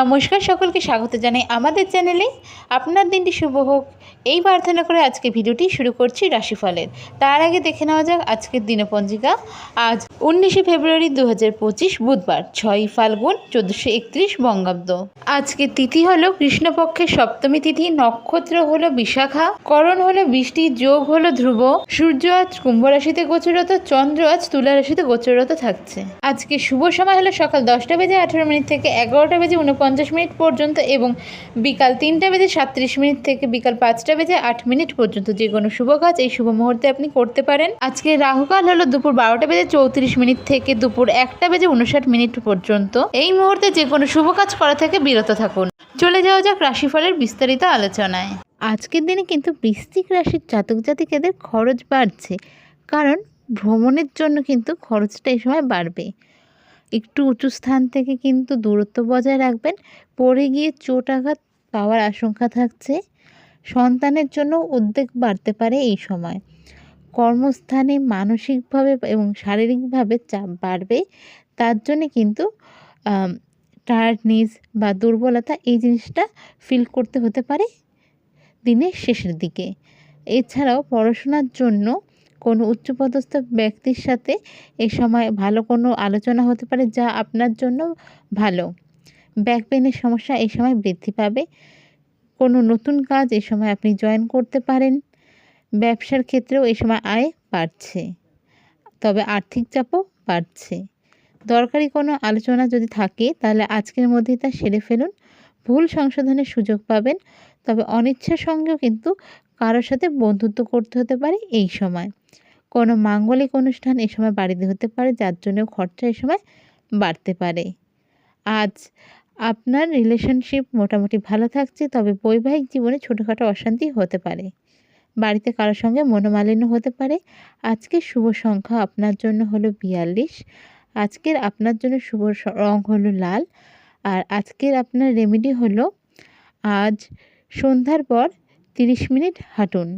নমস্কার, সকলকে স্বাগত জানাই আমাদের চ্যানেলে। আপনার দিনটি শুভ হোক। এই প্রার্থনা করে আজকে ভিডিওটি শুরু করছি রাশিফলের। তার আগে দেখে নেওয়া যাক আজকের দিনপঞ্জিকা। আজ উনিশে ফেব্রুয়ারি দু বুধবার ছয়ই ফাল্গুন চোদ্দোশো একত্রিশ বঙ্গাব্দ। আজকে তিথি হলো কৃষ্ণপক্ষের সপ্তমী তিথি, নক্ষত্র হলো বিশাখা, করণ হলো বৃষ্টি, যোগ হলো ধ্রুব। সূর্য আজ কুম্ভ রাশিতে গোচরত, চন্দ্র আজ তুলা রাশিতে গোচরত থাকছে। আজকে শুভ সময় হলো সকাল দশটা বেজে আঠেরো মিনিট থেকে এগারোটা বেজে উনপঞ্চাশ মিনিট পর্যন্ত এবং বিকাল তিনটা বেজে সাতত্রিশ মিনিট থেকে বিকাল পাঁচটা বেজে আট মিনিট পর্যন্ত যে কোনো শুভ কাজ এই শুভ মুহূর্তে আপনি করতে পারেন। আজকে রাহুকাল হলো দুপুর বারোটা বেজে চৌত্রিশ মিনিট থেকে দুপুর একটা বেজে উনষাট মিনিট পর্যন্ত। এই মুহূর্তে যে কোনো শুভ কাজ করা থেকে বিরত থাকুন। চলে যাওয়া যাক রাশিফলের বিস্তারিত আলোচনায়। আজকের দিনে কিন্তু বৃশ্চিক রাশির জাতক জাতিকাদের খরচ বাড়ছে, কারণ ভ্রমণের জন্য কিন্তু খরচটা এই সময় বাড়বে। একটু উঁচু স্থান থেকে কিন্তু দূরত্ব বজায় রাখবেন। পড়ে গিয়ে চোট আঘাত পাওয়ার আশঙ্কা থাকছে। সন্তানের জন্য উদ্বেগ বাড়তে পারে এই সময়। কর্মস্থানে মানসিকভাবে এবং শারীরিকভাবে চাপ বাড়বে। তার জন্যে কিন্তু টায়ার্ডনেস বা দুর্বলতা এই জিনিসটা ফিল করতে হতে পারে দিনের শেষের দিকে। এছাড়াও পড়াশোনার জন্য কোনো উচ্চপদস্থ ব্যক্তির সাথে এ সময় ভালো কোনো আলোচনা হতে পারে যা আপনার জন্য ভালো। ব্যাক পেনের সমস্যা এই সময় বৃদ্ধি পাবে। কোনো নতুন কাজ এ সময় আপনি জয়েন করতে পারেন। ব্যবসার ক্ষেত্রেও এই সময় আয় বাড়ছে, তবে আর্থিক চাপও বাড়ছে। দরকারি কোনো আলোচনা যদি থাকে, তাহলে আজকের মধ্যেই তা সেরে ফেলুন। ভুল সংশোধনের সুযোগ পাবেন, তবে অনিচ্ছার সঙ্গেও কিন্তু কারোর সাথে বন্ধুত্ব করতে হতে পারে এই সময়। কোনো মাঙ্গলিক অনুষ্ঠান এ সময় বাড়িতে হতে পারে, যার জন্য খরচা এ সময় বাড়তে পারে। আজ আপনার রিলেশনশিপ মোটামুটি ভালো থাকছে, তবে বৈবাহিক জীবনে ছোটোখাটো অশান্তি হতে পারে। বাড়িতে কারোর সঙ্গে মনোমালিন্য হতে পারে। আজকের শুভ সংখ্যা আপনার জন্য হলো বিয়াল্লিশ, আজকের আপনার জন্য শুভ রং হলো লাল, আর আজকের আপনার রেমেডি হলো আজ সন্ধ্যার পর তিরিশ মিনিট হাঁটুন।